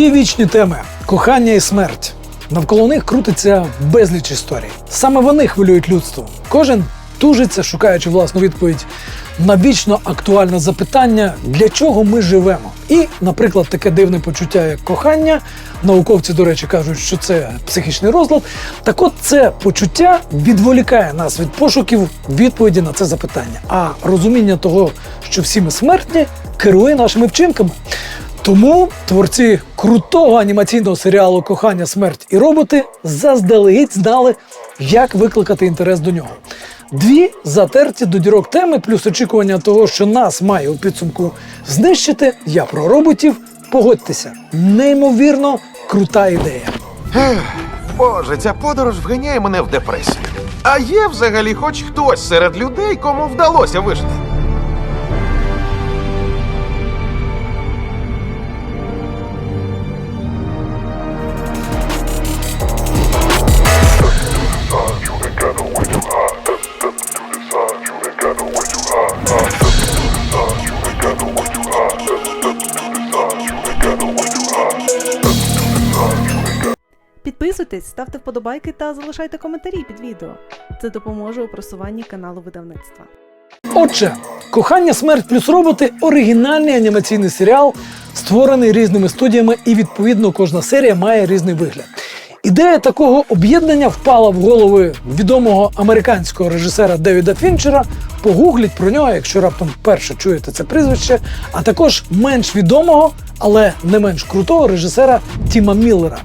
Сьогоднішні теми кохання і смерть. Навколо них крутиться безліч історій. Саме вони хвилюють людство. Кожен тужиться, шукаючи власну відповідь на вічно актуальне запитання, для чого ми живемо. І, наприклад, таке дивне почуття, як кохання. Науковці, до речі, кажуть, що це психічний розлад. Так от це почуття відволікає нас від пошуків відповіді на це запитання. А розуміння того, що всі ми смертні, керує нашими вчинками. Тому творці крутого анімаційного серіалу Кохання, смерть і роботи заздалегідь знали, як викликати інтерес до нього. Дві затерті до дірок теми, плюс очікування того, що нас має у підсумку знищити. Я про роботів. Погодьтеся, неймовірно крута ідея. Боже, ця подорож вганяє мене в депресію. А є взагалі хоч хтось серед людей, кому вдалося вижити? Підписуйтесь, ставте вподобайки та залишайте коментарі під відео. Це допоможе у просуванні каналу видавництва. Отже, кохання, смерть плюс роботи оригінальний анімаційний серіал, створений різними студіями, і відповідно кожна серія має різний вигляд. Ідея такого об'єднання впала в голови відомого американського режисера Девіда Фінчера. Погугліть про нього, якщо раптом вперше чуєте це прізвище, а також менш відомого, але не менш крутого режисера Тіма Міллера.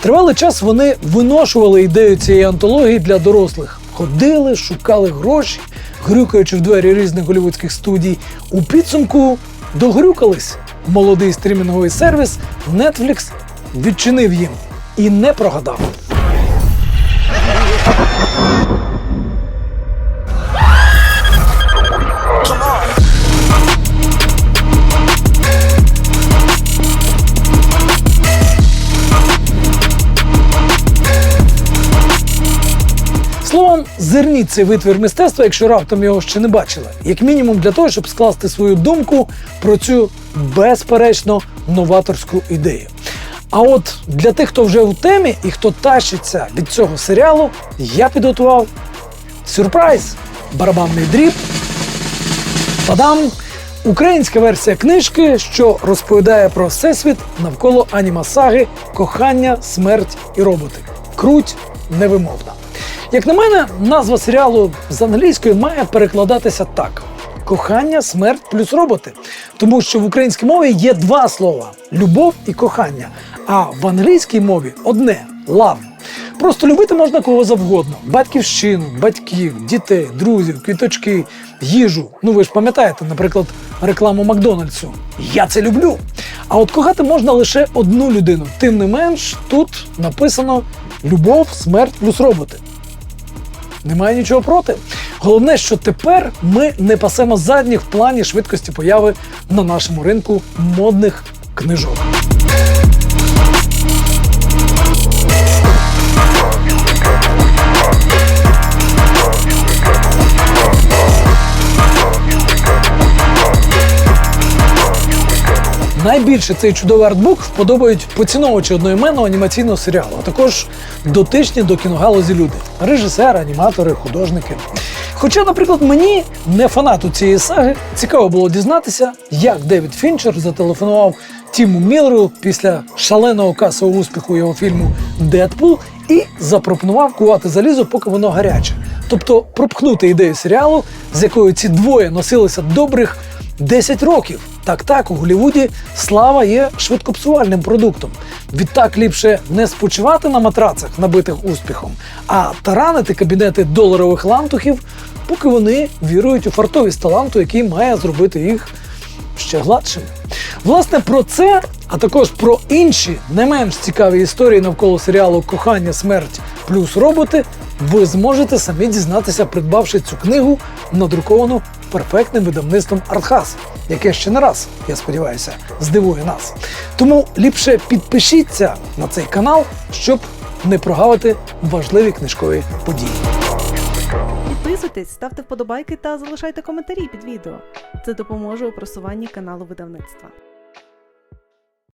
Тривалий час вони виношували ідею цієї антології для дорослих. Ходили, шукали гроші, грюкаючи в двері різних голівудських студій. У підсумку догрюкались. Молодий стрімінговий сервіс Netflix відчинив їм і не прогадав. Зерніть цей витвір мистецтва, якщо раптом його ще не бачили, як мінімум для того, щоб скласти свою думку про цю безперечно новаторську ідею. А от для тих, хто вже в темі і хто тащиться від цього серіалу, я підготував сюрприз, барабанний дріб. Падам! Українська версія книжки, що розповідає про всесвіт навколо анімасаги Кохання, смерть і роботи. Круть невимовна. Як на мене, назва серіалу з англійської має перекладатися так: кохання, смерть плюс роботи. Тому що в українській мові є два слова любов і кохання. А в англійській мові одне love. Просто любити можна кого завгодно: батьківщину, батьків, дітей, друзів, квіточки, їжу. Ну ви ж пам'ятаєте, наприклад, рекламу Макдональдсу. Я це люблю. А от кохати можна лише одну людину. Тим не менш, тут написано любов, смерть плюс роботи. Немає нічого проти. Головне, що тепер ми не пасемо задніх в плані швидкості появи на нашому ринку модних книжок. Найбільше цей чудовий артбук вподобають поціновувачі одноіменного анімаційного серіалу, а також дотичні до кіногалузі люди режисери, аніматори, художники. Хоча, наприклад, мені, не фанату цієї саги, цікаво було дізнатися, як Девід Фінчер зателефонував Тіму Міллеру після шаленого касового успіху його фільму Дедпул і запропонував кувати залізо, поки воно гаряче. Тобто пропхнути ідею серіалу, з якою ці двоє носилися добрих 10 років. Так, так, у Голлівуді слава є швидкопсувальним продуктом. Відтак ліпше не спочивати на матрацах, набитих успіхом, а таранити кабінети доларових лантухів, поки вони вірують у фартовість таланту, який має зробити їх ще гладшими. Власне, про це, а також про інші не менш цікаві історії навколо серіалу Кохання, смерть плюс роботи ви зможете самі дізнатися, придбавши цю книгу, надруковану перфектним видавництвом Артхас, яке ще не раз, я сподіваюся, здивує нас. Тому ліпше підпишіться на цей канал, щоб не прогавити важливі книжкові події. Підписуйтесь, ставте вподобайки та залишайте коментарі під відео. Це допоможе у просуванні каналу видавництва.